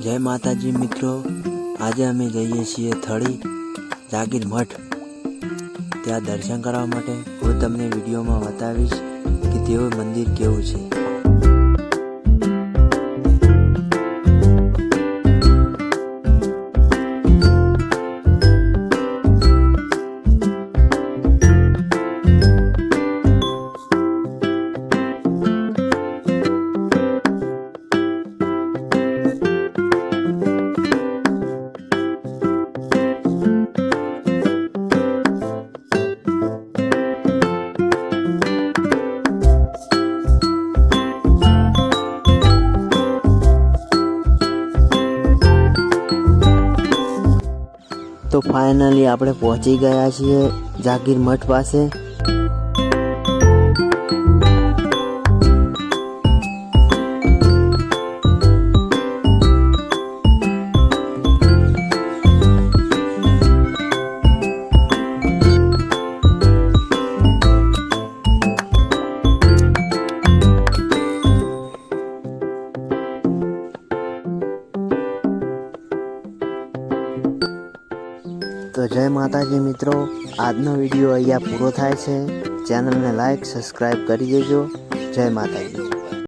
જય માતાજી મિત્રો. આજે અમે જઈએ છીએ થળી જાગીર મઠ. ત્યાં દર્શન કરવા માટે હું તમને વિડીયોમાં બતાવીશ કે તેઓ મંદિર કેવું છે. તો ફાઇનલી આપણે પહોંચી ગયા છીએ જાગીર મઠ પાસે. તો જય માતાજી મિત્રો. આજનો વીડિયો અહીંયા પૂરો થાય છે. ચેનલને લાઈક સબસ્ક્રાઈબ કરી દેજો. જય માતાજી.